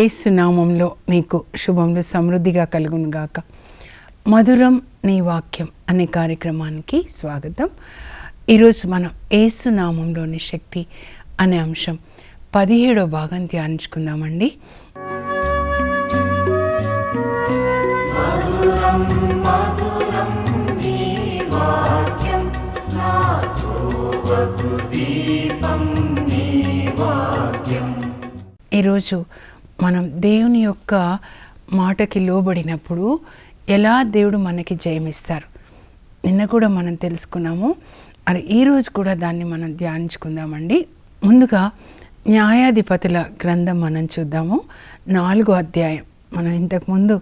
ఏసు నామంలో మీకు శుభములు సమృద్ధిగా కలుగును గాక. మధురం నీ వాక్యం అనే కార్యక్రమానికి స్వాగతం. ఈరోజు మనం ఏసు నామంలోని శక్తి అనే అంశం పదిహేడో భాగం ధ్యానించుకుందామండి. ఈరోజు మనం దేవుని యొక్క మాటకి లోబడినప్పుడు ఎలా దేవుడు మనకి జయమిస్తారు? నిన్న కూడా మనం తెలుసుకున్నాము. మరి ఈరోజు కూడా దాన్ని మనం ధ్యానించుకుందామండి. ముందుగా న్యాయాధిపతుల గ్రంథం మనం చూద్దాము. నాలుగో అధ్యాయం. మనం ఇంతకుముందు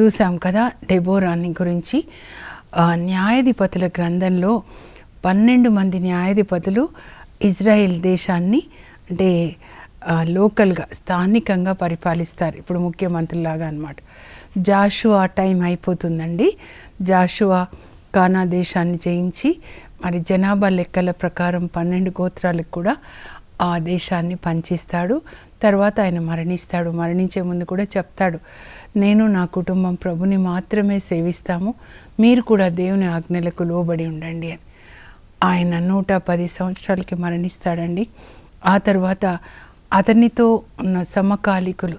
చూసాం కదా డెబోరాని గురించి. ఆ న్యాయాధిపతుల గ్రంథంలో పన్నెండు మంది న్యాయాధిపతులు ఇజ్రాయెల్ దేశాన్ని అంటే లోకల్గా స్థానికంగా పరిపాలిస్తారు. ఇప్పుడు ముఖ్యమంత్రిలాగా అనమాట జాషువా టైం అయిపోతుందండి. జాషువా కానా దేశాన్ని జయించి మరి జనాభా లెక్కల ప్రకారం పన్నెండు గోత్రాలకు కూడా ఆ దేశాన్ని పంచిస్తాడు. తర్వాత ఆయన మరణిస్తాడు. మరణించే ముందు కూడా చెప్తాడు నేను నా కుటుంబం ప్రభుని మాత్రమే సేవిస్తాము. మీరు కూడా దేవుని ఆజ్ఞలకు లోబడి ఉండండి అని. ఆయన నూట పది సంవత్సరాలకి మరణిస్తాడండి. ఆ తర్వాత అతనితో ఉన్న సమకాలికులు.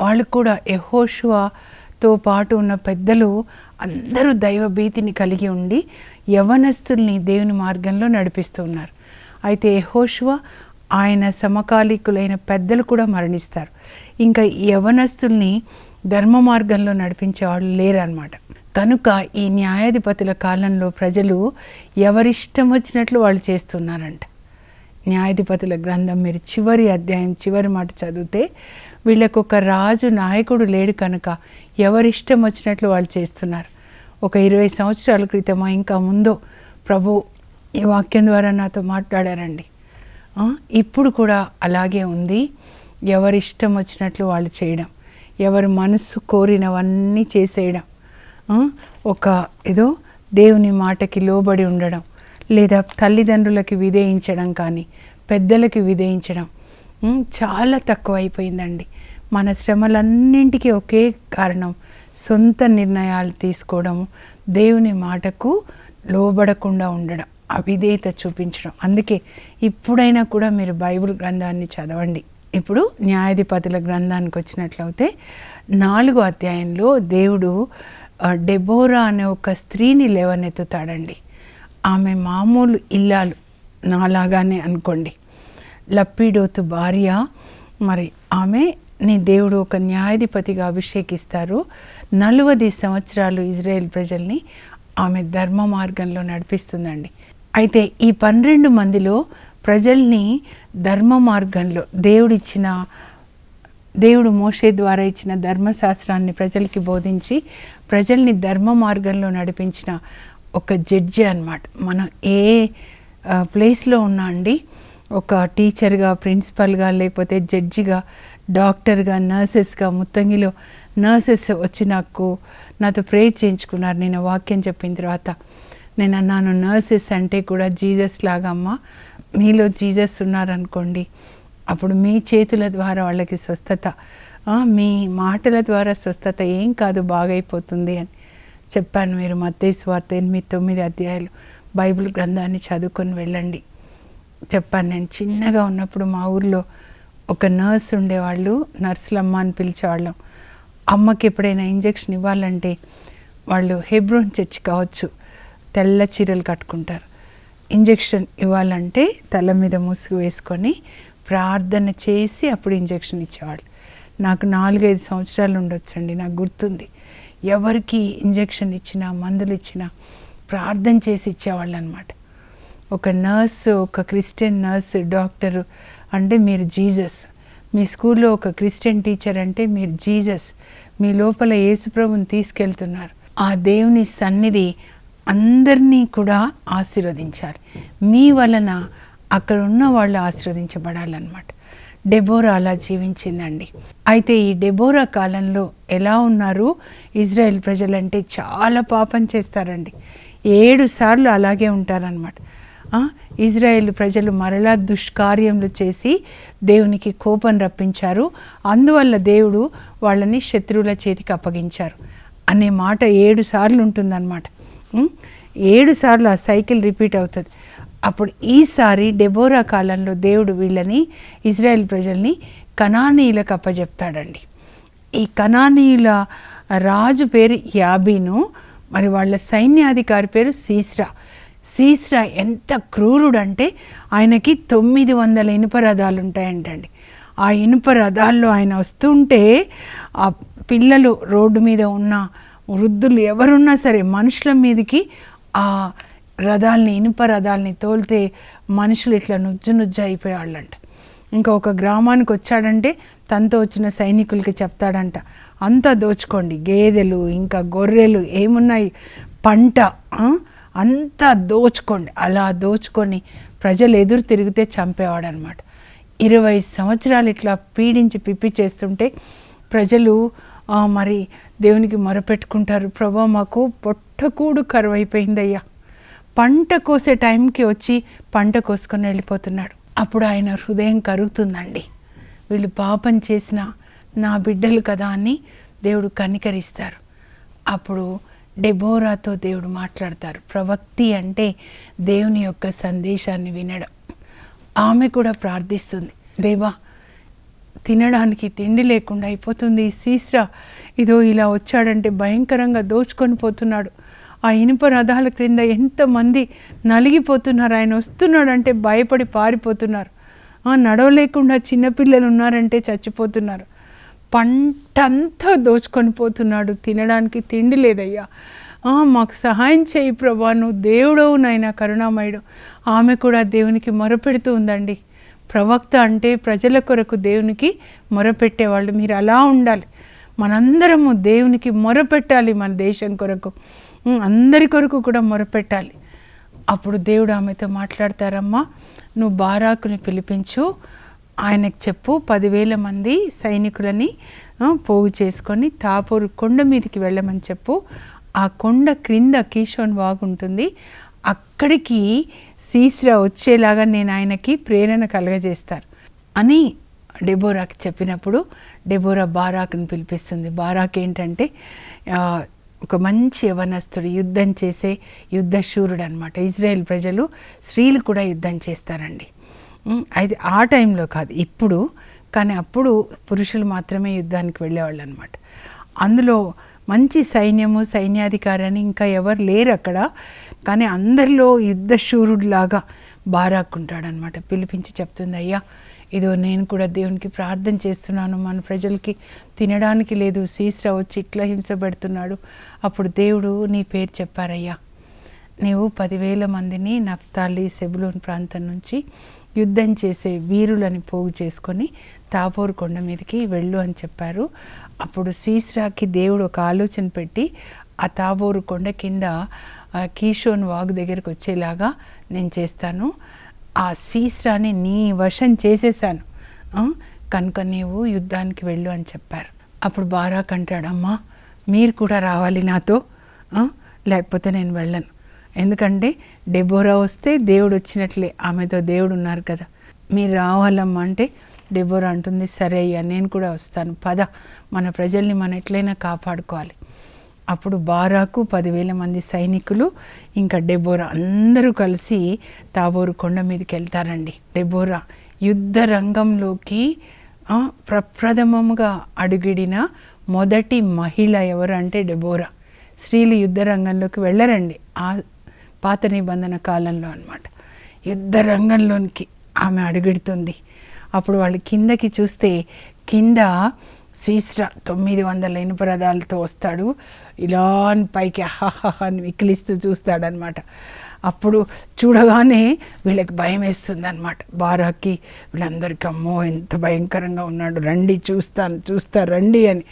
వాళ్ళు కూడా యహోషువాతో పాటు ఉన్న పెద్దలు అందరూ దైవభీతిని కలిగి ఉండి యవనస్తుల్ని దేవుని మార్గంలో నడిపిస్తూ ఉన్నారు అయితే యహోషువ ఆయన సమకాలికులైన పెద్దలు కూడా మరణిస్తారు. ఇంకా యవనస్తుల్ని ధర్మ మార్గంలో నడిపించే వాళ్ళు లేరనమాట కనుక ఈ న్యాయాధిపతుల కాలంలో ప్రజలు ఎవరిష్టం వచ్చినట్లు వాళ్ళు చేస్తున్నారంట. న్యాయాధిపతుల గ్రంథం మీరు చివరి అధ్యాయం చివరి మాట చదివితే వీళ్ళకు ఒక రాజు నాయకుడు లేడు కనుక ఎవరిష్టం వచ్చినట్లు వాళ్ళు చేస్తున్నారు. ఒక ఇరవై సంవత్సరాల క్రితమో ఇంకా ముందో ప్రభు ఈ వాక్యం ద్వారా నాతో మాట్లాడారండి. ఇప్పుడు కూడా అలాగే ఉంది. ఎవరిష్టం వచ్చినట్లు వాళ్ళు చేయడం ఎవరి మనస్సు కోరినవన్నీ చేసేయడం ఒక ఏదో దేవుని మాటకి లోబడి ఉండడం లేదా తల్లిదండ్రులకి విధేయించడం కానీ పెద్దలకి విధేయించడం చాలా తక్కువైపోయిందండి. మన శ్రమలన్నింటికీ ఒకే కారణం సొంత నిర్ణయాలు తీసుకోవడం దేవుని మాటకు లోబడకుండా ఉండడం అవిధేయత చూపించడం. అందుకే ఇప్పుడైనా కూడా మీరు బైబిల్ గ్రంథాన్ని చదవండి. ఇప్పుడు న్యాయాధిపతుల గ్రంథానికి వచ్చినట్లయితే నాలుగో అధ్యాయంలో దేవుడు డెబోరా అనే ఒక స్త్రీని లేవనెత్తుతాడండి. ఆమె మామూలు ఇల్లాలు నాలాగానే అనుకోండి. లప్పీడోతు భార్య మరి ఆమె నీ దేవుడు ఒక న్యాయాధిపతిగా అభిషేకిస్తారు. నలువది సంవత్సరాలు ఇజ్రాయెల్ ప్రజల్ని ఆమె ధర్మ మార్గంలో నడిపిస్తుందండి. అయితే ఈ పన్నెండు మందిలో ప్రజల్ని ధర్మ మార్గంలో దేవుడిచ్చిన దేవుడు మోషే ద్వారా ఇచ్చిన ధర్మశాస్త్రాన్ని ప్రజలకి బోధించి ప్రజల్ని ధర్మ మార్గంలో నడిపించిన ఒక జడ్జి అన్నమాట. మనం ఏ ప్లేస్లో ఉన్నా అండి ఒక టీచర్గా ప్రిన్సిపల్గా లేకపోతే జడ్జిగా డాక్టర్గా నర్సెస్గా ముత్తంగిలో నర్సెస్ వచ్చి నాకు నాతో ప్రేర్ చేయించుకున్నారు. నేను వాక్యం చెప్పిన తర్వాత నేను అన్నాను నర్సెస్ అంటే కూడా జీసస్ లాగా అమ్మ మీలో జీసస్ ఉన్నారనుకోండి అప్పుడు మీ చేతుల ద్వారా వాళ్ళకి స్వస్థత. మీ మాటల ద్వారా స్వస్థత ఏం కాదు బాగైపోతుంది అని. చెప్పాను మీరు మత్తయి వార్త ఎనిమిది తొమ్మిది అధ్యాయులు బైబిల్ గ్రంథాన్ని చదువుకొని వెళ్ళండి. చెప్పాను నేను చిన్నగా ఉన్నప్పుడు మా ఊర్లో ఒక నర్స్ ఉండేవాళ్ళు నర్సులమ్మ అని పిలిచేవాళ్ళం. అమ్మకి ఎప్పుడైనా ఇంజెక్షన్ ఇవ్వాలంటే వాళ్ళు హెబ్రోన్ చర్చి కావచ్చు తెల్ల చీరలు కట్టుకుంటారు. ఇంజెక్షన్ ఇవ్వాలంటే తల మీద ముసుగు వేసుకొని ప్రార్థన చేసి అప్పుడు ఇంజెక్షన్ ఇచ్చేవాళ్ళు. నాకు నాలుగైదు సంవత్సరాలు ఉండొచ్చండి నాకు గుర్తుంది. ఎవరికి ఇంజెక్షన్ ఇచ్చినా మందులు ఇచ్చినా ప్రార్థన చేసి ఇచ్చేవాళ్ళు అనమాట ఒక నర్సు ఒక క్రిస్టియన్ నర్సు డాక్టరు అంటే మీరు జీజస్ మీ స్కూల్లో ఒక క్రిస్టియన్ టీచర్ అంటే మీరు జీజస్ మీ లోపల యేసుప్రభుని తీసుకెళ్తున్నారు. ఆ దేవుని సన్నిధి అందరినీ కూడా ఆశీర్వదించాలి. మీ వలన అక్కడ ఉన్న వాళ్ళు ఆశీర్వదించబడాలన్నమాట. డెబోరా అలా జీవించిందండి. అయితే ఈ డెబోరా కాలంలో ఎలా ఉన్నారు? ఇజ్రాయెల్ ప్రజలంటే చాలా పాపం చేస్తారండి. ఏడు సార్లు అలాగే ఉంటారనమాట ఇజ్రాయేల్ ప్రజలు మరలా దుష్కార్యములు చేసి దేవునికి కోపం రప్పించారు. అందువల్ల దేవుడు వాళ్ళని శత్రువుల చేతికి అప్పగించారు. అనే మాట ఏడు సార్లు ఉంటుందన్నమాట. ఏడు సార్లు ఆ సైకిల్ రిపీట్ అవుతుంది. అప్పుడు ఈసారి డెబోరా కాలంలో దేవుడు వీళ్ళని ఇజ్రాయెల్ ప్రజల్ని కనానీయులకు అప్పజెప్తాడండి. ఈ కనానీయుల రాజు పేరు యాబీను మరి వాళ్ళ సైన్యాధికారి పేరు సీస్రా. సీస్రా ఎంత క్రూరుడంటే ఆయనకి తొమ్మిది వందల ఇనుప రథాలు ఉంటాయంటండి. ఆ ఇనుప రథాల్లో ఆయన వస్తుంటే ఆ పిల్లలు రోడ్డు మీద ఉన్న వృద్ధులు ఎవరున్నా సరే మనుషుల మీదకి ఆ రథాల్ని ఇనుప రథాల్ని తోలితే మనుషులు ఇట్లా నుజ్జు నుజ్జు అయిపోయేవాళ్ళంట. ఇంకా ఒక గ్రామానికి వచ్చాడంటే తనతో వచ్చిన సైనికులకి చెప్తాడంట అంతా దోచుకోండి గేదెలు ఇంకా గొర్రెలు ఏమున్నాయి? పంట అంతా దోచుకోండి. అలా దోచుకొని ప్రజలు ఎదురు తిరిగితే చంపేవాడు అనమాట ఇరవై సంవత్సరాలు ఇట్లా పీడించి పిప్పి చేస్తుంటే ప్రజలు మరి దేవునికి మొరపెట్టుకుంటారు. ప్రభా మాకు పొట్టకూడు కరువైపోయిందయ్యా. పంట కోసే టైంకి వచ్చి పంట కోసుకొని వెళ్ళిపోతున్నాడు. అప్పుడు ఆయన హృదయం కరుగుతుందండి. వీళ్ళు పాపం చేసిన నా బిడ్డలు కదా అని దేవుడు కనికరిస్తారు. అప్పుడు డెబోరాతో దేవుడు మాట్లాడతారు. ప్రవక్తి అంటే దేవుని యొక్క సందేశాన్ని వినడం. ఆమె కూడా ప్రార్థిస్తుంది. దేవా తినడానికి తిండి లేకుండా అయిపోతుంది సీస్రా. ఇదో ఇలా వచ్చాడంటే భయంకరంగా దోచుకొని పోతున్నాడు. ఆ ఇనుప రథాల క్రింద ఎంతమంది నలిగిపోతున్నారు? ఆయన వస్తున్నాడంటే భయపడి పారిపోతున్నారు. నడవలేకుండా చిన్నపిల్లలు ఉన్నారంటే చచ్చిపోతున్నారు. పంటంతా దోచుకొని పోతున్నాడు. తినడానికి తిండి లేదయ్యా. మాకు సహాయం చేయి ప్రభా. నువ్వు దేవుడవు నాయన కరుణామయుడు. ఆమె కూడా దేవునికి మొరపెడుతూ ఉందండి. ప్రవక్త అంటే ప్రజల కొరకు దేవునికి మొరపెట్టేవాళ్ళు. మీరు అలా ఉండాలి. మనందరము దేవునికి మొరపెట్టాలి మన దేశం కొరకు. అందరి కొరకు కూడా మొరపెట్టాలి. అప్పుడు దేవుడు ఆమెతో మాట్లాడతారమ్మా నువ్వు బారాకుని పిలిపించు ఆయనకు చెప్పు పదివేల మంది సైనికులని పోగు చేసుకొని తాపూరు కొండ మీదకి వెళ్ళమని చెప్పు. ఆ కొండ క్రింద కీషోన్ బాగుంటుంది అక్కడికి సీస్రా వచ్చేలాగా నేను ఆయనకి ప్రేరణ కలగజేస్తారు. అని డెబోరాకి చెప్పినప్పుడు డెబోరా బారాక్ని పిలిపిస్తుంది. బారాక్ ఏంటంటే ఒక మంచి యవనస్తుడు యుద్ధం చేసే యుద్ధశూరుడు అనమాట ఇజ్రాయెల్ ప్రజలు స్త్రీలు కూడా యుద్ధం చేస్తారండి. అయితే ఆ టైంలో కాదు ఇప్పుడు. కానీ అప్పుడు పురుషులు మాత్రమే యుద్ధానికి వెళ్ళేవాళ్ళు అనమాట అందులో మంచి సైన్యము సైన్యాధికారి అని ఇంకా ఎవరు లేరు అక్కడ. కానీ అందరిలో యుద్ధశూరుడిలాగా బారాక్కుంటాడనమాట పిలిపించి చెప్తుంది అయ్యా ఇదో నేను కూడా దేవునికి ప్రార్థన చేస్తున్నాను. మన ప్రజలకి తినడానికి లేదు. సీసరా వచ్చి ఇట్లా హింసపెడుతున్నాడు అప్పుడు దేవుడు నీ పేరు చెప్పారయ్యా. నీవు పదివేల మందిని నఫ్తాలి సెబులోన్ ప్రాంతం నుంచి యుద్ధం చేసే వీరులని పోగు చేసుకొని తాపోరు కొండ మీదకి వెళ్ళు అని చెప్పారు. అప్పుడు సీస్రాకి దేవుడు ఒక ఆలోచన పెట్టి ఆ తాబోరు కొండ కింద కీషోన్ వాగు దగ్గరికి వచ్చేలాగా నేను చేస్తాను. ఆ సీస్రాని నీ వశం చేసేసాను కనుక నీవు యుద్ధానికి వెళ్ళు అని చెప్పారు. అప్పుడు బారాక్ అంటాడమ్మా మీరు కూడా రావాలి నాతో. లేకపోతే నేను వెళ్ళను. ఎందుకంటే డెబోరా వస్తే దేవుడు వచ్చినట్లే. ఆమెతో దేవుడు ఉన్నారు కదా. మీరు రావాలమ్మా అంటే డెబోరా అంటుంది సరే అయ్యా నేను కూడా వస్తాను. పద. మన ప్రజల్ని మనం ఎట్లయినా కాపాడుకోవాలి. అప్పుడు బారాకు పదివేల మంది సైనికులు ఇంకా డెబోరా అందరూ కలిసి తాబోరు కొండ మీదకి వెళ్తారండి. డెబోరా యుద్ధ రంగంలోకి ప్రప్రథమంగా ప్రప్రథమముగా అడుగిడిన మొదటి మహిళ ఎవరు అంటే డెబోరా. స్త్రీలు యుద్ధ రంగంలోకి వెళ్ళరండి. ఆ పాత నిబంధన కాలంలో అనమాట యుద్ధ రంగంలోనికి ఆమె అడుగెడుతుంది. అప్పుడు వాళ్ళు కిందకి చూస్తే కింద సీస్ర తొమ్మిది వందల ఇనుపరదాలతో వస్తాడు. ఇలా పైకి అహహ అని వికిలిస్తూ చూస్తాడనమాట అప్పుడు చూడగానే వీళ్ళకి భయం వేస్తుంది అనమాట బారాకి వీళ్ళందరికీ అమ్మో ఎంత భయంకరంగా ఉన్నాడు రండి చూస్తాను చూస్తా రండి అని.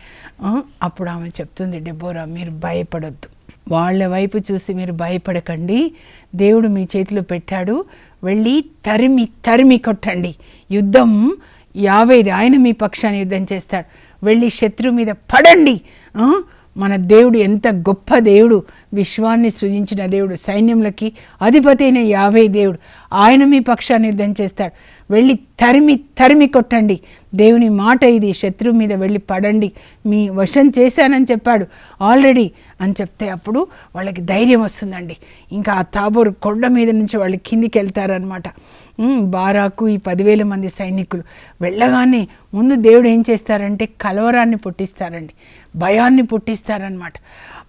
అప్పుడు ఆమె చెప్తుంది డెబోరా మీరు భయపడొద్దు. వాళ్ళ వైపు చూసి మీరు భయపడకండి. దేవుడు మీ చేతిలో పెట్టాడు. వెళ్ళి తరిమి తరిమి కొట్టండి. యుద్ధం యావేది ఆయన మీ పక్షాన్ని యుద్ధం చేస్తాడు. వెళ్ళి శత్రువు మీద పడండి. మన దేవుడు ఎంత గొప్ప దేవుడు. విశ్వాన్ని సృజించిన దేవుడు సైన్యములకి అధిపతి అయిన యావే దేవుడు. ఆయన మీ పక్షాన్ని యుద్ధం చేస్తాడు. వెళ్ళి తరిమి తరిమి కొట్టండి. దేవుని మాట ఇది. శత్రువు మీద వెళ్ళి పడండి. మీ వశం చేశానని చెప్పాడు. ఆల్రెడీ అని చెప్తే అప్పుడు వాళ్ళకి ధైర్యం వస్తుందండి. ఇంకా ఆ తాబోరు కొండ మీద నుంచి వాళ్ళు కిందికి వెళ్తారనమాట బారాకు ఈ పదివేల మంది సైనికులు. వెళ్ళగానే ముందు దేవుడు ఏం చేస్తారంటే కలవరాన్ని పుట్టిస్తారండి. భయాన్ని పుట్టిస్తారనమాట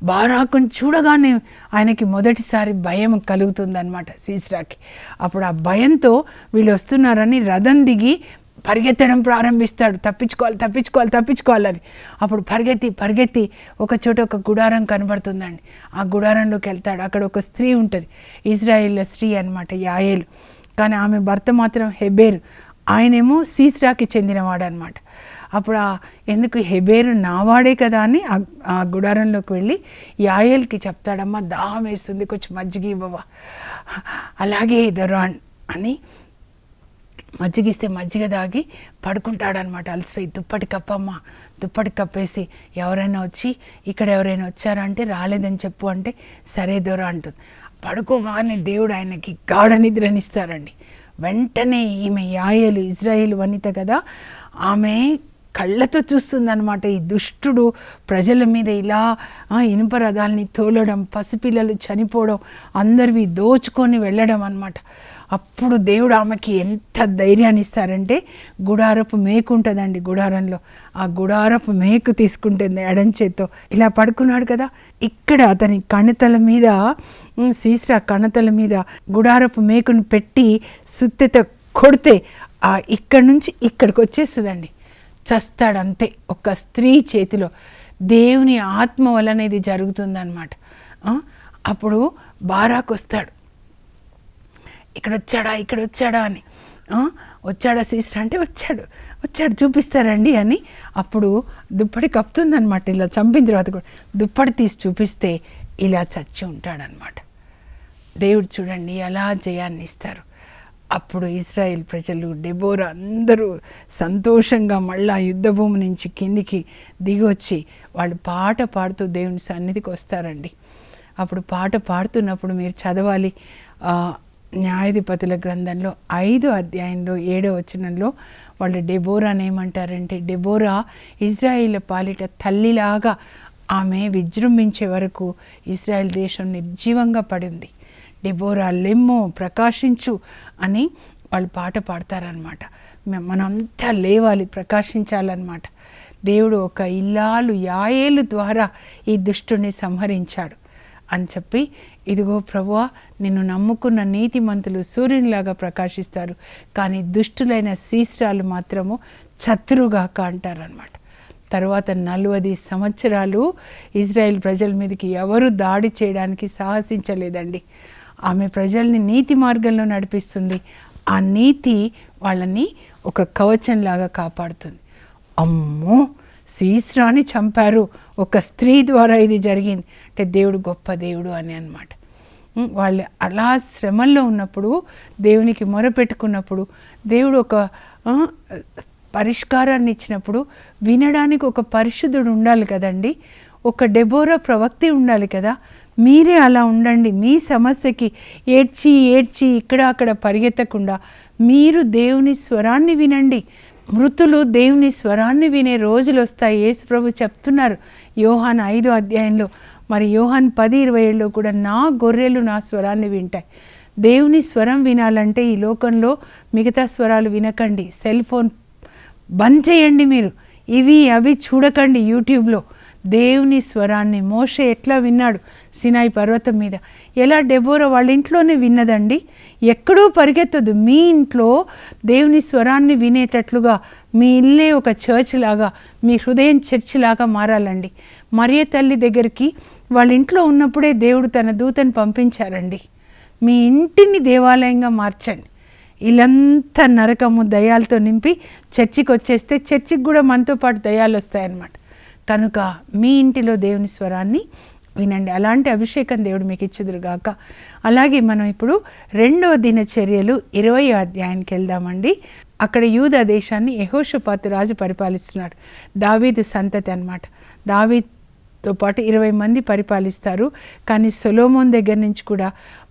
బారాకుని చూడగానే ఆయనకి మొదటిసారి భయం కలుగుతుందనమాట సీస్రాకి. అప్పుడు ఆ భయంతో వీళ్ళు వస్తున్నారని రథం దిగి పరిగెత్తడం ప్రారంభిస్తాడు. తప్పించుకోవాలి తప్పించుకోవాలి తప్పించుకోవాలని. అప్పుడు పరిగెత్తి పరిగెత్తి ఒక చోట ఒక గుడారం కనబడుతుందండి. ఆ గుడారంలోకి వెళ్తాడు. అక్కడ ఒక స్త్రీ ఉంటుంది. ఇజ్రాయిల్ స్త్రీ అన్నమాట యాయేలు. కానీ ఆమె భర్త మాత్రం హెబేర్. ఆయనేమో సీస్రాకి చెందినవాడు అనమాట అప్పుడు ఎందుకు హెబేరు నావాడే కదా అని ఆ- గుడారంలోకి వెళ్ళి యాయల్కి చెప్తాడమ్మా దాహం వేస్తుంది కొంచెం మజ్జిగ ఇవ్వవా. అలాగే దొరాన్ అని మజ్జిగిస్తే మజ్జిగ దాగి పడుకుంటాడనమాట అలసిపోయి దుప్పటి కప్పమ్మ దుప్పటి కప్పేసి ఎవరైనా వచ్చి ఇక్కడ ఎవరైనా వచ్చారంటే రాలేదని చెప్పు అంటే సరే దొర అంటుంది. పడుకోగానే దేవుడు ఆయనకి గాఢ నిద్రనిస్తారండి. వెంటనే ఈమె యాయలు ఇజ్రాయేల్ వనిత కదా ఆమె కళ్ళతో చూస్తుందన్నమాట. ఈ దుష్టుడు ప్రజల మీద ఇలా ఇనుప రథాలని తోలడం పసిపిల్లలు చనిపోవడం అందరివి దోచుకొని వెళ్ళడం అనమాట అప్పుడు దేవుడు ఆమెకి ఎంత ధైర్యాన్ని ఇస్తారంటే గుడారపు మేకు ఉంటుందండి గుడారంలో. ఆ గుడారపు మేకు తీసుకుంటుంది ఎడం చేత్తో. ఇలా పడుకున్నాడు కదా ఇక్కడ అతని కణతల మీద ఉమ్, సీసరా కణతల మీద గుడారపు మేకును పెట్టి సుత్తెతో కొడితే ఆ ఇక్కడి నుంచి ఇక్కడికి వచ్చేస్తుందండి. చస్తాడు అంతే ఒక స్త్రీ చేతిలో. దేవుని ఆత్మ వలన ఇది జరుగుతుందన్నమాట అప్పుడు బారాకు వస్తాడు ఇక్కడ వచ్చాడా ఇక్కడ వచ్చాడా అని వచ్చాడా సిస్టర్ అంటే వచ్చాడు. వచ్చాడు చూపిస్తారండి అని. అప్పుడు దుప్పటి కప్పుతుందనమాట ఇలా చంపిన తర్వాత కూడా. దుప్పటి తీసి చూపిస్తే ఇలా చచ్చి ఉంటాడనమాట దేవుడు చూడండి ఎలా జయాన్ని ఇస్తారు. అప్పుడు ఇస్రాయేల్ ప్రజలు డెబోరా అందరూ సంతోషంగా మళ్ళా యుద్ధభూమి నుంచి కిందికి దిగొచ్చి వాళ్ళు పాట పాడుతూ దేవుని సన్నిధికి వస్తారండి. అప్పుడు పాట పాడుతున్నప్పుడు మీరు చదవాలి. న్యాయాధిపతుల గ్రంథంలో ఐదో అధ్యాయంలో ఏడో వచనంలో వాళ్ళు డెబోరాని ఏమంటారంటే డెబోరా ఇజ్రాయిల్ పాలిట తల్లిలాగా ఆమె విజృంభించే వరకు ఇజ్రాయెల్ దేశం నిర్జీవంగా పడింది డెబోరా లెమ్ము ప్రకాశించు అని వాళ్ళు పాట పాడతారనమాట మనంతా లేవాలి ప్రకాశించాలన్నమాట. దేవుడు ఒక ఇల్లాలు యాయేలు ద్వారా ఈ దుష్టుని సంహరించాడు అని చెప్పి ఇదిగో ప్రభువా నిన్ను నమ్ముకున్న నీతిమంతులు సూర్యునిలాగా ప్రకాశిస్తారు కానీ దుష్టులైన శీస్రాలు మాత్రము చతురుగాక అంటారనమాట తర్వాత నలవది సంవత్సరాలు ఇజ్రాయెల్ ప్రజల మీదకి ఎవరు దాడి చేయడానికి సాహసించలేదండి. ఆమె ప్రజల్ని నీతి మార్గంలో నడిపిస్తుంది. ఆ నీతి వాళ్ళని ఒక కవచంలాగా కాపాడుతుంది. అమ్మో! శీశ్రాన్ని చంపారు. ఒక స్త్రీ ద్వారా ఇది జరిగింది. అంటే దేవుడు గొప్ప దేవుడు అని అనమాట వాళ్ళు అలా శ్రమల్లో ఉన్నప్పుడు దేవునికి మొరపెట్టుకున్నప్పుడు దేవుడు ఒక పరిష్కారాన్ని ఇచ్చినప్పుడు వినడానికి ఒక పరిశుద్ధుడు ఉండాలి కదండి. ఒక డెబోరా ప్రవక్తి ఉండాలి కదా. మీరే అలా ఉండండి. మీ సమస్యకి ఏడ్చి ఏడ్చి ఇక్కడ అక్కడ పరిగెత్తకుండా మీరు దేవుని స్వరాన్ని వినండి. మృతులు దేవుని స్వరాన్ని వినే రోజులు వస్తాయి. యేసు ప్రభు చెప్తున్నారు యోహాన్ ఐదో అధ్యాయంలో. మరి యోహాన్ పది ఇరవై ఏళ్ళలో కూడా నా గొర్రెలు నా స్వరాన్ని వింటాయి. దేవుని స్వరం వినాలంటే ఈ లోకంలో మిగతా స్వరాలు వినకండి. సెల్ ఫోన్ బంద్ చేయండి మీరు. ఇవి అవి చూడకండి యూట్యూబ్లో. దేవుని స్వరాన్ని మోషే ఎట్లా విన్నాడు? సినాయి పర్వతం మీద. ఎలా డెబోర వాళ్ళ ఇంట్లోనే విన్నదండి? ఎక్కడో పరిగెత్తదు. మీ ఇంట్లో దేవుని స్వరాన్ని వినేటట్లుగా మీ ఇల్లే ఒక చర్చ్ లాగా మీ హృదయం చర్చ్ లాగా మారాలండి. మరియ తల్లి దగ్గరికి వాళ్ళ ఇంట్లో ఉన్నప్పుడే దేవుడు తన దూతను పంపించారండి. మీ ఇంటిని దేవాలయంగా మార్చండి. ఇలంతా నరకము దయాలతో నింపి చర్చికి వచ్చేస్తే చర్చికి కూడా మనతో పాటు దయాలు వస్తాయన్నమాట. కనుక మీ ఇంటిలో దేవుని స్వరాన్ని వినండి. అలాంటి అభిషేకం దేవుడు మీకు ఇచ్చుదురుగాక అలాగే మనం ఇప్పుడు రెండవ దినచర్యలు ఇరవై అధ్యాయానికి వెళ్దామండి. అక్కడ యూద దేశాన్ని యహోషపాతు రాజు పరిపాలిస్తున్నాడు. దావీదు సంతతి అన్నమాట. దావీద్ తో పాటు ఇరవై మంది పరిపాలిస్తారు. కానీ సొలోమోన్ దగ్గర నుంచి కూడా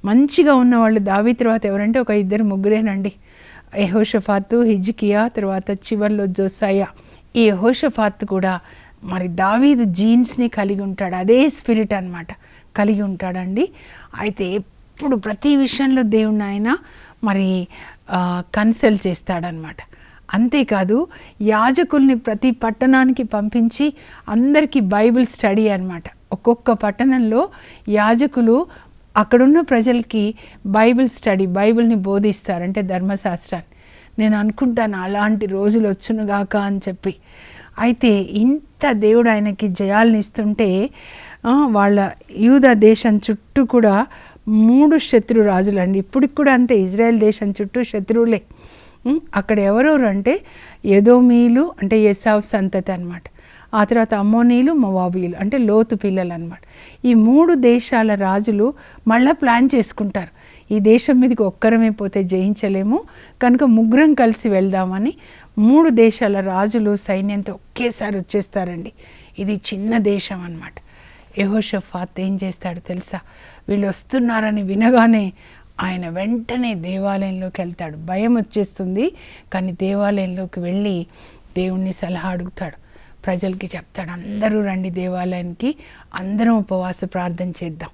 మంచిగా ఉన్న వాళ్ళు దావి తర్వాత ఎవరంటే ఒక ఇద్దరు ముగ్గురేనండి. యహోషఫాతు హిజ్కియా తర్వాత చివర్లో జోసాయ. ఈ యహోషఫాత్ కూడా మరి దావీదు జీన్స్ని కలిగి ఉంటాడు. అదే స్పిరిట్ అనమాట కలిగి ఉంటాడండి. అయితే ఎప్పుడు ప్రతి విషయంలో దేవుణ్ణి ఆయన మరి కన్సల్ట్ చేస్తాడనమాట అంతేకాదు యాజకుల్ని ప్రతి పట్టణానికి పంపించి అందరికీ బైబిల్ స్టడీ అనమాట ఒక్కొక్క పట్టణంలో యాజకులు అక్కడున్న ప్రజలకి బైబిల్ స్టడీ బైబిల్ని బోధిస్తారు అంటే ధర్మశాస్త్రాన్ని. నేను అనుకుంటాను అలాంటి రోజులు వచ్చునుగాక అని చెప్పి. అయితే ఇంత దేవుడు ఆయనకి జయాలను ఇస్తుంటే వాళ్ళ యూద దేశం చుట్టూ కూడా మూడు శత్రు రాజులండి. ఇప్పటికి కూడా అంతే ఇజ్రాయెల్ దేశం చుట్టూ శత్రువులే. అక్కడ ఎవరెవరు అంటే ఎదోమీలు అంటే ఎసావ్ సంతతి అనమాట ఆ తర్వాత అమ్మోనీలు మొవాబీలు అంటే లోతు పిల్లలు అనమాట ఈ మూడు దేశాల రాజులు మళ్ళీ ప్లాన్ చేసుకుంటారు. ఈ దేశం మీదకి ఒక్కరమే పోతే జయించలేము. కనుక ముగ్గురం కలిసి వెళ్దామని మూడు దేశాల రాజులు సైన్యంతో ఒకేసారి వచ్చేస్తారండి. ఇది చిన్న దేశం అనమాట యహోషఫాత్ ఏం చేస్తాడు తెలుసా? వీళ్ళు వస్తున్నారని వినగానే ఆయన వెంటనే దేవాలయంలోకి వెళ్తాడు. భయం వచ్చేస్తుంది కానీ దేవాలయంలోకి వెళ్ళి దేవుణ్ణి సలహా అడుగుతాడు. ప్రజలకి చెప్తాడు అందరూ రండి దేవాలయానికి అందరం ఉపవాస ప్రార్థన చేద్దాం.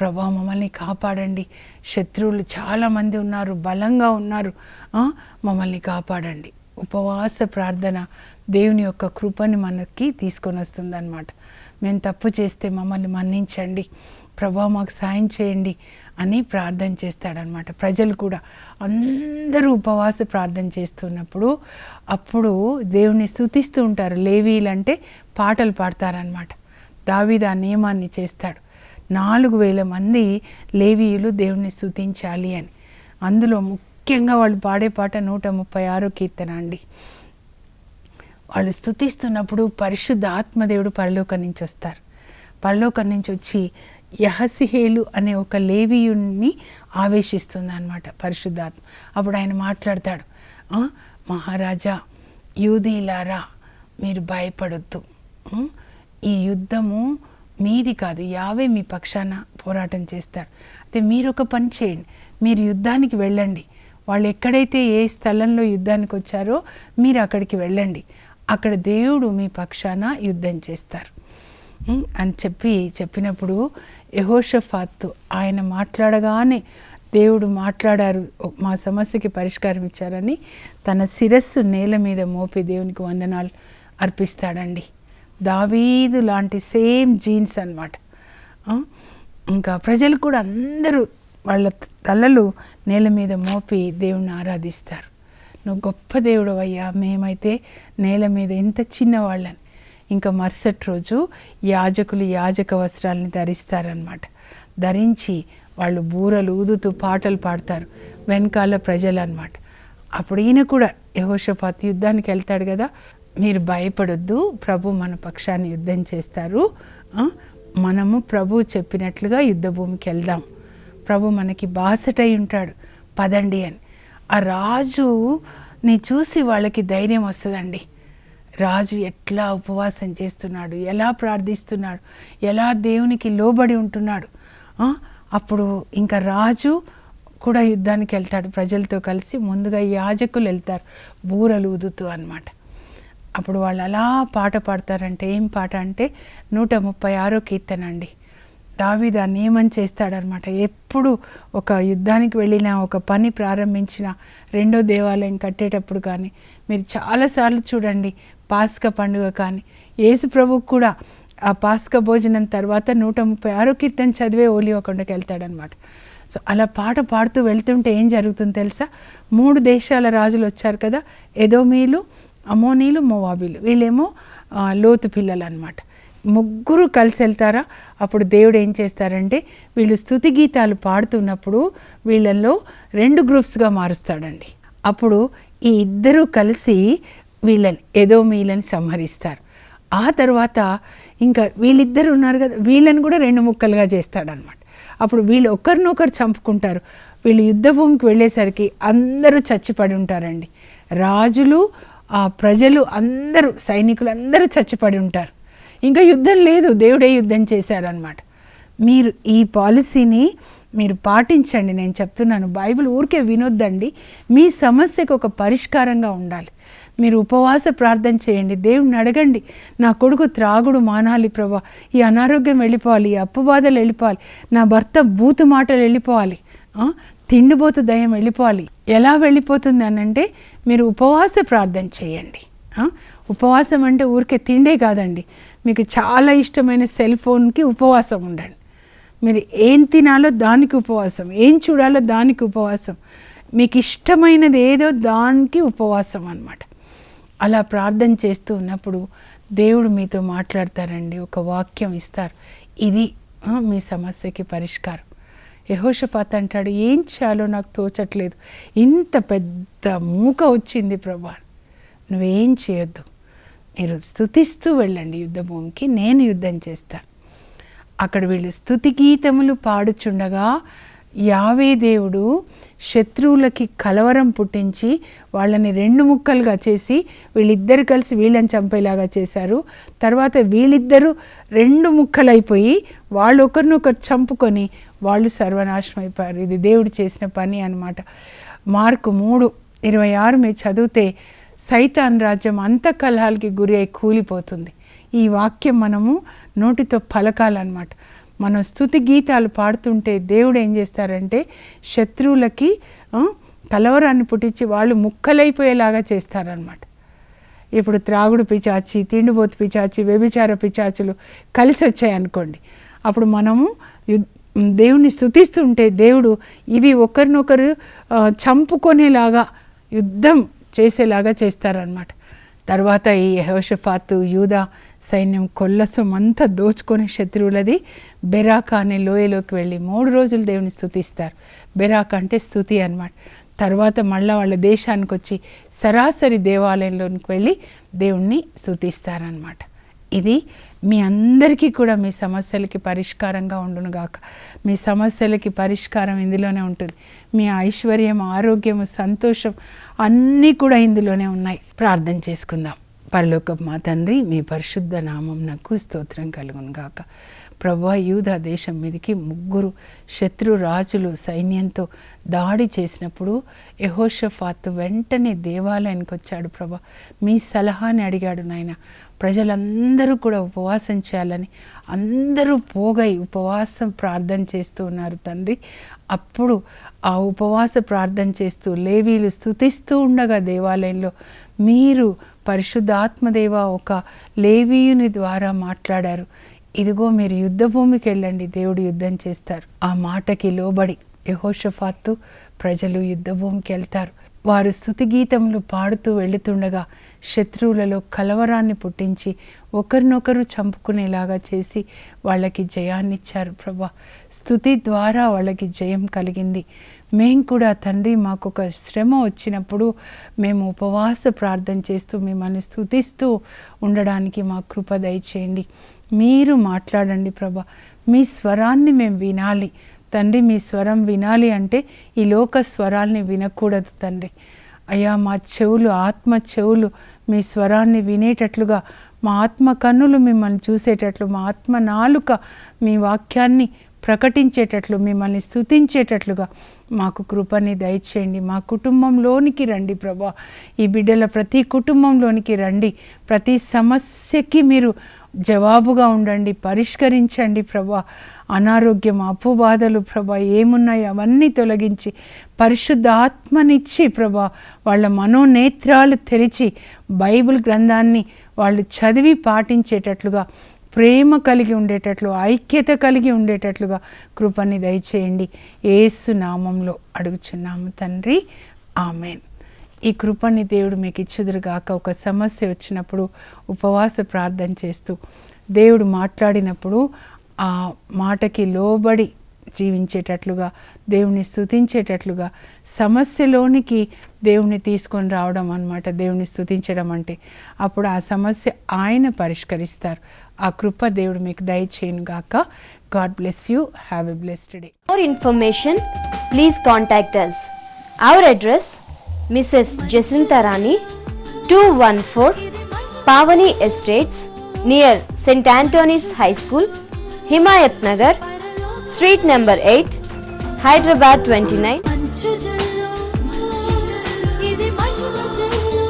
ప్రభా మమ్మల్ని కాపాడండి. శత్రువులు చాలామంది ఉన్నారు బలంగా ఉన్నారు. మమ్మల్ని కాపాడండి. ఉపవాస ప్రార్థన దేవుని యొక్క కృపని మనకి తీసుకొని వస్తుందన్నమాట. మేము తప్పు చేస్తే మమ్మల్ని మన్నించండి. ప్రభా మాకు సాయం చేయండి. అని ప్రార్థన చేస్తాడనమాట ప్రజలు కూడా అందరూ ఉపవాస ప్రార్థన చేస్తున్నప్పుడు అప్పుడు దేవుని స్థుతిస్తూ ఉంటారు. లేవీలు అంటే పాటలు పాడతారనమాట దావీదు ఆ నియమాన్ని చేస్తాడు. నాలుగు వేల మంది లేవీయులు దేవుణ్ణి స్తుతించాలి అని. అందులో ముఖ్యంగా వాళ్ళు పాడే పాట నూట ముప్పై ఆరు కీర్తన అండి. వాళ్ళు స్థుతిస్తున్నప్పుడు పరిశుద్ధ ఆత్మదేవుడు పరలోకం నుంచి వస్తారు. పరలోకం నుంచి వచ్చి యహసిహేలు అనే ఒక లేవీయుణ్ణి ఆవేశిస్తుంది అనమాట పరిశుద్ధాత్మ. అప్పుడు ఆయన మాట్లాడతాడు మహారాజా యూదీలారా మీరు భయపడొద్దు. ఈ యుద్ధము మీది కాదు యావే మీ పక్షాన పోరాటం చేస్తాడు. అయితే మీరు ఒక పని చేయండి మీరు యుద్ధానికి వెళ్ళండి. వాళ్ళు ఎక్కడైతే ఏ స్థలంలో యుద్ధానికి వచ్చారో మీరు అక్కడికి వెళ్ళండి. అక్కడ దేవుడు మీ పక్షాన యుద్ధం చేస్తారు. అని చెప్పి చెప్పినప్పుడు యహోషఫాత్ ఆయన మాట్లాడగానే దేవుడు మాట్లాడారు మా సమస్యకి పరిష్కారం ఇచ్చారని తన శిరస్సు నేల మీద మోపి దేవునికి వందనాలు అర్పిస్తాడండి. దావీదు లాంటి సేమ్ జీన్స్ అనమాట ఇంకా ప్రజలు కూడా అందరూ వాళ్ళ తలలు నేల మీద మోపి దేవుణ్ణి ఆరాధిస్తారు. నువ్వు గొప్ప దేవుడు అయ్యా మేమైతే నేల మీద ఎంత చిన్నవాళ్ళని ఇంకా మరుసటి రోజు యాజకులు యాజక వస్త్రాలని ధరిస్తారనమాట ధరించి వాళ్ళు బూరలు ఊదుతూ పాటలు పాడతారు వెనకాల ప్రజలు అనమాట అప్పుడు ఈయన కూడా యహోషపాత్ యుద్ధానికి వెళ్తాడు కదా మీరు భయపడొద్దు ప్రభు మన పక్షాన్ని యుద్ధం చేస్తారు. మనము ప్రభు చెప్పినట్లుగా యుద్ధ భూమికి వెళ్దాం. ప్రభు మనకి బాసటై ఉంటాడు పదండి అని. ఆ రాజుని చూసి వాళ్ళకి ధైర్యం వస్తుందండి. రాజు ఎట్లా ఉపవాసం చేస్తున్నాడు? ఎలా ప్రార్థిస్తున్నాడు? ఎలా దేవునికి లోబడి ఉంటున్నాడు? అప్పుడు ఇంకా రాజు కూడా యుద్ధానికి వెళ్తాడు. ప్రజలతో కలిసి ముందుగా యాజకులు వెళ్తారు. బూరలు ఊదుతూ అనమాట అప్పుడు వాళ్ళు అలా పాట పాడతారంటే ఏం పాట అంటే నూట ముప్పై ఆరో కీర్తన అండి. దావీదు నియమం చేస్తాడనమాట ఎప్పుడు ఒక యుద్ధానికి వెళ్ళినా ఒక పని ప్రారంభించిన రెండో దేవాలయం కట్టేటప్పుడు కానీ మీరు చాలాసార్లు చూడండి పాస్క పండుగ కానీ యేసు ప్రభుకు కూడా ఆ పాస్క భోజనం తర్వాత నూట ముప్పై ఆరో కీర్తన చదివే ఓలియోకొండకి వెళ్తాడనమాట సో అలా పాట పాడుతూ వెళ్తుంటే ఏం జరుగుతుంది తెలుసా? మూడు దేశాల రాజులు వచ్చారు కదా ఎదోమీలు అమోనీలు మోవాబీలు వీళ్ళేమో లోతు పిల్లలు అనమాట ముగ్గురు కలిసి వెళ్తారా? అప్పుడు దేవుడు ఏం చేస్తారంటే వీళ్ళు స్థుతి గీతాలు పాడుతున్నప్పుడు వీళ్ళల్లో రెండు గ్రూప్స్గా మారుస్తాడండి. అప్పుడు ఈ ఇద్దరూ కలిసి వీళ్ళని ఏదో మీలని సంహరిస్తారు. ఆ తర్వాత ఇంకా వీళ్ళిద్దరు ఉన్నారు కదా వీళ్ళని కూడా రెండు ముక్కలుగా చేస్తాడనమాట అప్పుడు వీళ్ళు ఒకరినొకరు చంపుకుంటారు. వీళ్ళు యుద్ధ భూమికి వెళ్ళేసరికి అందరూ చచ్చిపడి ఉంటారండి. రాజులు ఆ ప్రజలు అందరూ సైనికులు అందరూ చచ్చిపడి ఉంటారు. ఇంకా యుద్ధం లేదు దేవుడే యుద్ధం చేశారనమాట మీరు ఈ పాలసీని మీరు పాటించండి నేను చెప్తున్నాను. బైబిల్ ఊరికే వినొద్దండి. మీ సమస్యకు ఒక పరిష్కారంగా ఉండాలి. మీరు ఉపవాస ప్రార్థన చేయండి. దేవుడిని అడగండి. నా కొడుకు త్రాగుడు మానాలి ప్రభా. ఈ అనారోగ్యం వెళ్ళిపోవాలి ఈ అప్పుబాధలు వెళ్ళిపోవాలి నా భర్త బూతు మాటలు వెళ్ళిపోవాలి తిండిబోతు దయం వెళ్ళిపోవాలి. ఎలా వెళ్ళిపోతుంది అని అంటే మీరు ఉపవాస ప్రార్థన చేయండి ఉపవాసం అంటే ఊరికే తిండే కాదండి. మీకు చాలా ఇష్టమైన సెల్ ఫోన్కి ఉపవాసం ఉండండి. మీరు ఏం తినాలో దానికి ఉపవాసం ఏం చూడాలో దానికి ఉపవాసం. మీకు ఇష్టమైనది ఏదో దానికి ఉపవాసం అన్నమాట. అలా ప్రార్థన చేస్తూ ఉన్నప్పుడు దేవుడు మీతో మాట్లాడతారండి ఒక వాక్యం ఇస్తారు. ఇది మీ సమస్యకి పరిష్కారం. యహోషపాత్ అంటాడు ఏం చేయాలో నాకు తోచట్లేదు. ఇంత పెద్ద మూక వచ్చింది ప్రభా. నువ్వేం చేయొద్దు. మీరు స్థుతిస్తూ వెళ్ళండి యుద్ధభూమికి నేను యుద్ధం చేస్తాను అక్కడ వీళ్ళు స్థుతి గీతములు పాడుచుండగా యావే దేవుడు శత్రువులకి కలవరం పుట్టించి వాళ్ళని రెండు ముక్కలుగా చేసి వీళ్ళిద్దరు కలిసి వీళ్ళని చంపేలాగా చేశారు. తర్వాత వీళ్ళిద్దరూ రెండు ముక్కలైపోయి వాళ్ళు ఒకరినొకరు చంపుకొని వాళ్ళు సర్వనాశనం అయిపోయారు. ఇది దేవుడు చేసిన పని అనమాట మార్కు మూడు ఇరవై ఆరు మీరు చదివితే సైతాన్ రాజ్యం అంత కలహాలకి గురి అయి కూలిపోతుంది. ఈ వాక్యం మనము నోటితో పలకాలన్నమాట. మనం స్థుతి గీతాలు పాడుతుంటే దేవుడు ఏం చేస్తారంటే శత్రువులకి కలవరాన్ని పుట్టించి వాళ్ళు ముక్కలైపోయేలాగా చేస్తారనమాట ఇప్పుడు త్రాగుడు పిచాచి తిండిపోతు పిచాచి వ్యభిచార పిచాచులు కలిసి వచ్చాయనుకోండి అప్పుడు మనము యు- దేవుణ్ణి స్థుతిస్తుంటే దేవుడు ఇవి ఒకరినొకరు చంపుకొనేలాగా యుద్ధం చేసేలాగా చేస్తారనమాట తర్వాత ఈ యహోషఫాతు యూదా సైన్యం కొల్లసమంతా దోచుకొని శత్రువులది బెరాక అనే లోయలోకి వెళ్ళి మూడు రోజులు దేవుని స్థుతిస్తారు. బెరాక అంటే స్థుతి అనమాట తర్వాత మళ్ళీ వాళ్ళ దేశానికి వచ్చి సరాసరి దేవాలయంలోనికి వెళ్ళి దేవుణ్ణి స్థుతిస్తారనమాట ఇది మీ అందరికీ కూడా మీ సమస్యలకి పరిష్కారంగా ఉండును గాక. మీ సమస్యలకి పరిష్కారం ఇందులోనే ఉంటుంది. మీ ఐశ్వర్యం ఆరోగ్యము సంతోషం అన్నీ కూడా ఇందులోనే ఉన్నాయి. ప్రార్థన చేసుకుందాం. పరలోక మా తండ్రి మీ పరిశుద్ధ నామం నాకు స్తోత్రం కలుగును గాక. ప్రభా యూదా దేశం మీదకి ముగ్గురు శత్రు రాజులు సైన్యంతో దాడి చేసినప్పుడు యహోషఫాత్ వెంటనే దేవాలయానికి వచ్చాడు ప్రభా. మీ సలహాని అడిగాడు నాయన. ప్రజలందరూ కూడా ఉపవాసం చేయాలని అందరూ పోగై ఉపవాసం ప్రార్థన చేస్తూ ఉన్నారు తండ్రి. అప్పుడు ఆ ఉపవాస ప్రార్థన చేస్తూ లేవీలు స్థుతిస్తూ ఉండగా దేవాలయంలో మీరు పరిశుద్ధాత్మదేవ ఒక లేవీయుని ద్వారా మాట్లాడారు. ఇదిగో మీరు యుద్ధ భూమికి వెళ్ళండి దేవుడు యుద్ధం చేస్తారు. ఆ మాటకి లోబడి యహోషఫాత్తు ప్రజలు యుద్ధ భూమికి వెళ్తారు. వారు స్థుతి గీతములు పాడుతూ వెళుతుండగా శత్రువులలో కలవరాన్ని పుట్టించి ఒకరినొకరు చంపుకునేలాగా చేసి వాళ్ళకి జయాన్నిచ్చారు. ప్రభా స్థుతి ద్వారా వాళ్ళకి జయం కలిగింది. మేం కూడా తండ్రి మాకు ఒక శ్రమ వచ్చినప్పుడు మేము ఉపవాస ప్రార్థన చేస్తూ మిమ్మల్ని స్థుతిస్తూ ఉండడానికి మా కృప దయచేయండి. మీరు మాట్లాడండి ప్రభా. మీ స్వరాన్ని మేము వినాలి. తండ్రి మీ స్వరం వినాలి అంటే ఈ లోక స్వరాల్ని వినకూడదు తండ్రి. అయ్యా మా చెవులు ఆత్మ చెవులు మీ స్వరాన్ని వినేటట్లుగా మా ఆత్మ కన్నులు మిమ్మల్ని చూసేటట్లు మా ఆత్మ నాలుక మీ వాక్యాన్ని ప్రకటించేటట్లు మిమ్మల్ని స్తుతించేటట్లుగా మాకు కృపని దయచేయండి. మా కుటుంబంలోనికి రండి ప్రభా. ఈ బిడ్డల ప్రతి కుటుంబంలోనికి రండి. ప్రతి సమస్యకి మీరు జవాబుగా ఉండండి పరిష్కరించండి ప్రభా. అనారోగ్యం అప్పుబాధలు ప్రభా ఏమున్నాయో అవన్నీ తొలగించి పరిశుద్ధ ఆత్మనిచ్చి ప్రభా వాళ్ళ మనోనేత్రాలు తెరిచి బైబిల్ గ్రంథాన్ని వాళ్ళు చదివి పాటించేటట్లుగా ప్రేమ కలిగి ఉండేటట్లు ఐక్యత కలిగి ఉండేటట్లుగా కృపని దయచేయండి. ఏసు నామంలో అడుగుచున్నాము తండ్రి. ఆమెన్. ఈ కృపని దేవుడు మీకు ఇచ్చుదురుగాక ఒక సమస్య వచ్చినప్పుడు ఉపవాస ప్రార్థన చేస్తూ దేవుడు మాట్లాడినప్పుడు ఆ మాటకి లోబడి జీవించేటట్లుగా దేవుని స్థుతించేటట్లుగా సమస్యలోనికి దేవుని తీసుకొని రావడం అన్నమాట. దేవుని స్థుతించడం అంటే అప్పుడు ఆ సమస్య ఆయన పరిష్కరిస్తారు. ఆ కృప దేవుడు మీకు దయచేయను గాక God bless you have a blessed day For information, please contact us. Our address, Mrs. Jacinta Rani, 214 Pavani Estates, near St. Anthony's High School, Himayat Nagar, Street number 8, Hyderabad 29. మంచు జల్లు ఇది మహిమ జల్లు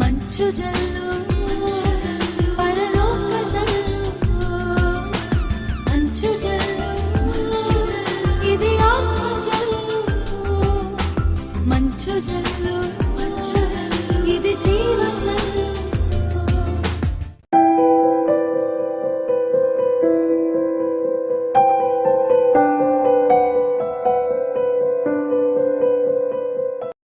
మంచు జల్లు ఇది జీవన